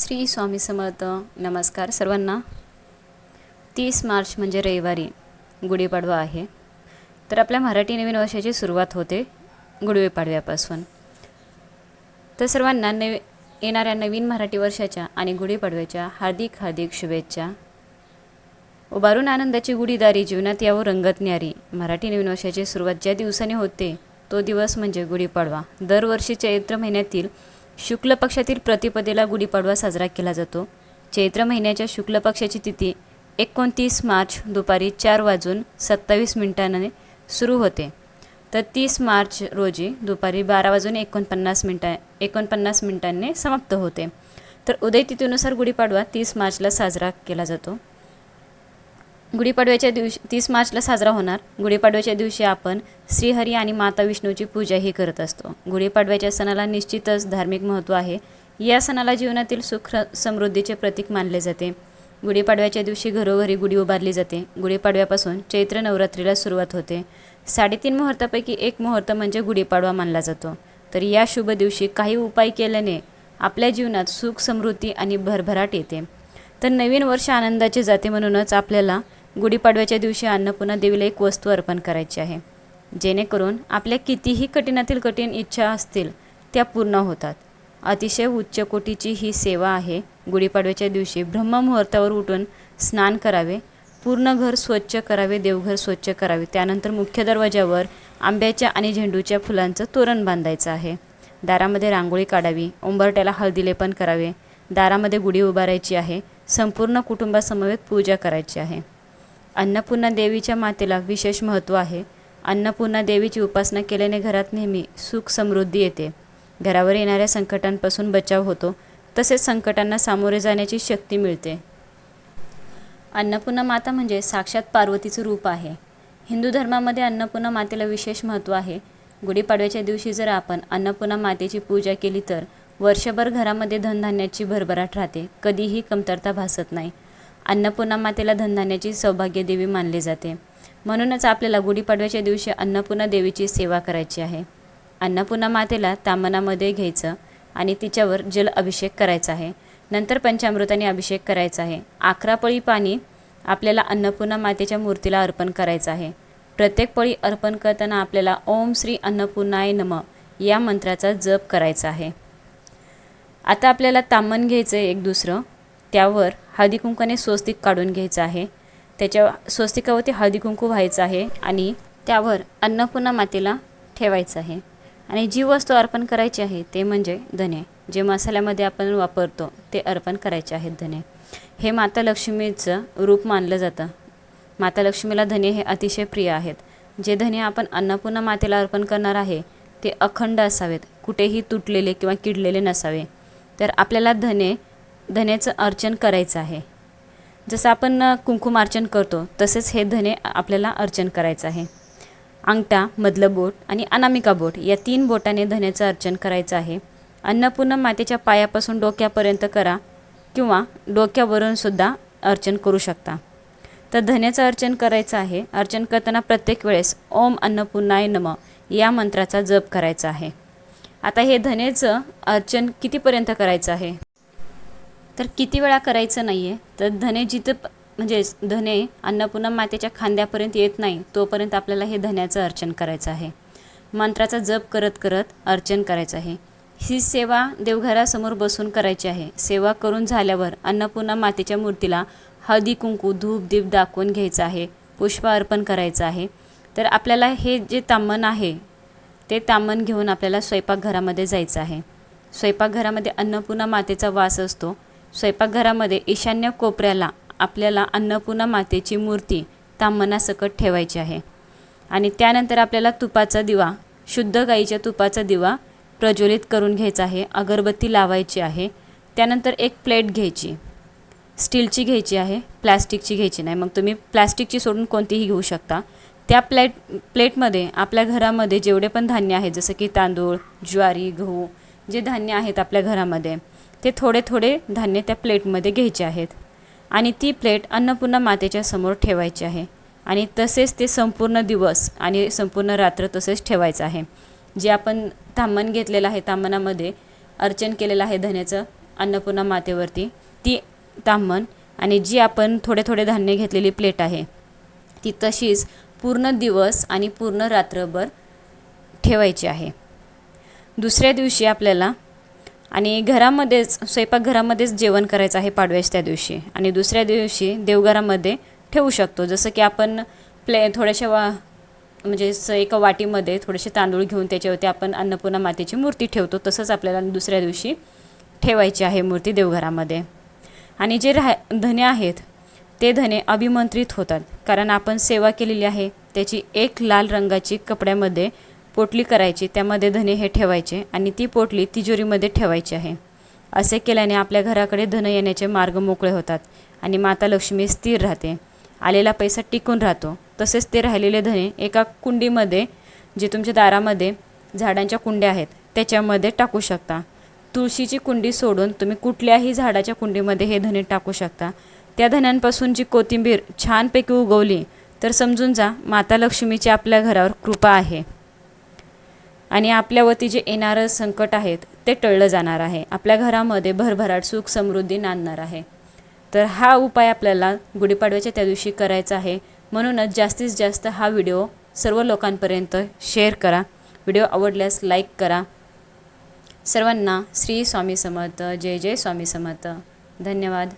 श्री स्वामी समर्थ नमस्कार सर्वांना. तीस मार्च म्हणजे रविवारी गुढीपाडवा आहे. तर आपल्या मराठी नवीन वर्षाची सुरुवात होते गुढीपाडव्यापासून. तर सर्वांना नवी येणाऱ्या नवीन मराठी वर्षाच्या आणि गुढीपाडव्याच्या हार्दिक हार्दिक शुभेच्छा. उभारून आनंदाची गुढीदारी जीवनात यावं रंगत न्यारी. मराठी नवीन वर्षाची सुरुवात ज्या दिवसाने होते तो दिवस म्हणजे गुढीपाडवा. दरवर्षी चैत्र महिन्यातील शुक्ल पक्षातील प्रतिपदेला गुढीपाडवा साजरा केला जातो. चैत्र महिन्याच्या शुक्ल पक्षाची तिथी एकोणतीस मार्च दुपारी चार वाजून सत्तावीस मिनिटांनी सुरू होते. तर तीस मार्च रोजी दुपारी बारा वाजून एकोणपन्नास मिनटा एकोणपन्नास मिनिटांनी समाप्त होते. तर उदय तिथीनुसार गुढीपाडवा तीस मार्चला साजरा केला जातो. गुढीपाडव्याच्या दिवशी तीस मार्चला साजरा होणार. गुढीपाडव्याच्या दिवशी आपण श्रीहरी आणि माता विष्णूची पूजाही करत असतो. गुढीपाडव्याच्या सणाला निश्चितच धार्मिक महत्त्व आहे. या सणाला जीवनातील सुख समृद्धीचे प्रतीक मानले जाते. गुढीपाडव्याच्या दिवशी घरोघरी गुढी उभारली जाते. गुढीपाडव्यापासून चैत्र नवरात्रीला सुरुवात होते. साडेतीन मुहूर्तापैकी एक मुहूर्त म्हणजे गुढीपाडवा मानला जातो. तर या शुभ दिवशी काही उपाय केल्याने आपल्या जीवनात सुख समृद्धी आणि भरभराट येते. तर नवीन वर्ष आनंदाचे जाते म्हणूनच आपल्याला गुढीपाडव्याच्या दिवशी अन्नपूर्णा देवीला एक वस्तू अर्पण करायची आहे. जेणेकरून आपल्या कितीही कठीणातील कठीण इच्छा असतील त्या पूर्ण होतात. अतिशय उच्च कोटीची ही सेवा आहे. गुढीपाडव्याच्या दिवशी ब्रह्ममुहूर्तावर उठून स्नान करावे पूर्ण घर स्वच्छ करावे देवघर स्वच्छ करावे. त्यानंतर मुख्य दरवाजावर आंब्याच्या आणि झेंडूच्या फुलांचं तोरण बांधायचं आहे. दारामध्ये रांगोळी काढावी उंबरट्याला हळदीलेपन करावे. दारामध्ये गुढी उभारायची आहे. संपूर्ण कुटुंबासमवेत पूजा करायची आहे. अन्नपूर्णा देवीच्या मातेला विशेष महत्त्व आहे. अन्नपूर्णा देवीची उपासना केल्याने घरात नेहमी सुख समृद्धी येते. घरावर येणाऱ्या संकटांपासून बचाव होतो. तसेच संकटांना सामोरे जाण्याची शक्ती मिळते. अन्नपूर्णा माता म्हणजे साक्षात पार्वतीचं रूप आहे. हिंदू धर्मामध्ये अन्नपूर्णा मातेला विशेष महत्त्व आहे. गुढीपाडव्याच्या दिवशी जर आपण अन्नपूर्णा मातेची पूजा केली तर वर्षभर घरामध्ये धनधान्याची भरभराट राहते. कधीही कमतरता भासत नाही. अन्नपूर्णा मातेला धनधान्याची सौभाग्य देवी मानली जाते. म्हणूनच आपल्याला गुढीपाडव्याच्या दिवशी अन्नपूर्णा देवीची सेवा करायची आहे. अन्नपूर्णा मातेला तामनामध्ये घ्यायचं आणि तिच्यावर जल अभिषेक करायचा आहे. नंतर पंचामृताने अभिषेक करायचा आहे. अकरा पळी पाणी आपल्याला अन्नपूर्णा मातेच्या मूर्तीला अर्पण करायचं आहे. प्रत्येक पळी अर्पण करताना आपल्याला ओम श्री अन्नपूर्णाय नम या मंत्राचा जप करायचा आहे. आता आपल्याला तामन घ्यायचं आहे एक दुसरं. त्यावर हळदी कुंकाने स्वस्तिक काढून घ्यायचं आहे. त्याच्या स्वस्तिकावरती हळदी कुंकू व्हायचं आहे आणि त्यावर अन्नपूर्णा मातेला ठेवायचं आहे. आणि जी वस्तू अर्पण करायची आहे ते म्हणजे धने जे मसाल्यामध्ये आपण वापरतो ते अर्पण करायचे आहेत धने हे माता लक्ष्मीचं रूप मानलं जातं. माता लक्ष्मीला धने हे अतिशय प्रिय आहेत. जे धने आपण अन्नपूर्णा मातेला अर्पण करणार आहे ते अखंड असावेत. कुठेही तुटलेले किंवा किडलेले नसावे. तर आपल्याला धने धनेचं अर्चन करायचं आहे. जसं आपण कुंकुमार्चन करतो तसेच हे धने आपल्याला अर्चन करायचं आहे. अंगठा मधलं बोट आणि अनामिका बोट या तीन बोटाने धन्याचं अर्चन करायचं आहे. अन्नपूर्ण मातेच्या पायापासून डोक्यापर्यंत करा किंवा डोक्यावरून सुद्धा अर्चन करू शकता. तर धन्याचं अर्चन करायचं आहे. अर्चन करताना प्रत्येक वेळेस ओम अन्नपूर्णाय नम या मंत्राचा जप करायचा आहे. आता हे धनेचं अर्चन कितीपर्यंत करायचं आहे? तर किती वेळा करायचं नाही आहे तर धने जिथं म्हणजे धने अन्नपूर्णा मातेच्या खांद्यापर्यंत येत नाही तोपर्यंत आपल्याला हे धन्याचं अर्चन करायचं आहे. मंत्राचा जप करत करत अर्चन करायचं आहे. ही सेवा देवघरासमोर बसून करायची आहे. सेवा करून झाल्यावर अन्नपूर्णा मातेच्या मूर्तीला हळदी कुंकू धूप दीप दाखवून घ्यायचं आहे. पुष्प अर्पण करायचं आहे. तर आपल्याला हे जे तामण आहे ते तामण घेऊन आपल्याला स्वयंपाकघरामध्ये जायचं आहे. स्वयंपाकघरामध्ये अन्नपूर्णा मातेचा वास असतो. स्वयंपाकघरामध्ये ईशान्य कोपऱ्याला आपल्याला अन्नपूर्णा मातेची मूर्ती तामनासकट ठेवायची आहे. आणि त्यानंतर आपल्याला तुपाचा दिवा शुद्ध गाईच्या तुपाचा दिवा प्रज्वलित करून घ्यायचा आहे अगरबत्ती लावायची आहे. त्यानंतर एक प्लेट घ्यायची. स्टीलची घ्यायची आहे प्लॅस्टिकची घ्यायची नाही. मग तुम्ही प्लॅस्टिकची सोडून कोणतीही घेऊ शकता. त्या प्लेट प्लेटमध्ये आपल्या घरामध्ये जेवढे पण धान्य आहे जसं की तांदूळ ज्वारी गहू जे धान्य आहेत आपल्या घरामध्ये ते थोडे थोडे धान्य त्या प्लेटमध्ये घ्यायचे आहेत. आणि ती प्लेट अन्नपूर्णा मातेच्या समोर ठेवायची आहे. आणि तसेच ते संपूर्ण दिवस आणि संपूर्ण रात्र तसेच ठेवायचं आहे. जे आपण थांबण घेतलेलं आहे तामणामध्ये अर्चन केलेलं आहे धन्याचं अन्नपूर्णा मातेवरती ती तांबण आणि जी आपण थोडे थोडे धान्य घेतलेली प्लेट आहे ती तशीच पूर्ण दिवस आणि पूर्ण रात्रभर ठेवायची आहे. दुसऱ्या दिवशी आपल्याला आणि घरामध्येच स्वयंपाकघरामध्येच जेवण करायचं आहे पाडव्याच्या त्या दिवशी. आणि दुसऱ्या दिवशी देवघरामध्ये ठेवू शकतो. जसं की आपण प्ले थोड्याशा वा म्हणजे स एका वाटीमध्ये थोडेसे तांदूळ घेऊन त्याच्यावरती आपण अन्नपूर्णा मातेची मूर्ती ठेवतो. तसंच आपल्याला दुसऱ्या दिवशी ठेवायची आहे मूर्ती देवघरामध्ये. आणि जे राह धने आहेत ते धने अभिमंत्रित होतात. कारण आपण सेवा केलेली आहे त्याची एक लाल रंगाची कपड्यामध्ये पोटली करायची त्यामध्ये धने हे ठेवायचे आणि ती पोटली तिजोरीमध्ये ठेवायची आहे. असे केल्याने आपल्या घराकडे धन येण्याचे मार्ग मोकळे होतात आणि माता लक्ष्मी स्थिर राहते. आलेला पैसा टिकून राहतो. तसेच ते राहिलेले धने एका कुंडीमध्ये जे तुमच्या दारामध्ये झाडांच्या कुंड्या आहेत त्याच्यामध्ये टाकू शकता. तुळशीची कुंडी सोडून तुम्ही कुठल्याही झाडाच्या कुंडीमध्ये हे धने टाकू शकता. त्या धन्यांपासून जी कोथिंबीर छानपैकी उगवली तर समजून जा माता लक्ष्मीची आपल्या घरावर कृपा आहे. आणि आपल्यावरती जे येणारं संकट आहेत ते टळलं जाणार आहे. आपल्या घरामध्ये भरभराट सुख समृद्धी नांदणार आहे. तर हा उपाय आपल्याला गुढीपाडव्याच्या त्या दिवशी करायचा आहे. म्हणूनच जास्तीत जास्त हा व्हिडिओ सर्व लोकांपर्यंत शेअर करा. व्हिडिओ आवडल्यास लाईक करा. सर्वांना श्री स्वामी समर्थ जय जय स्वामी समर्थ. धन्यवाद.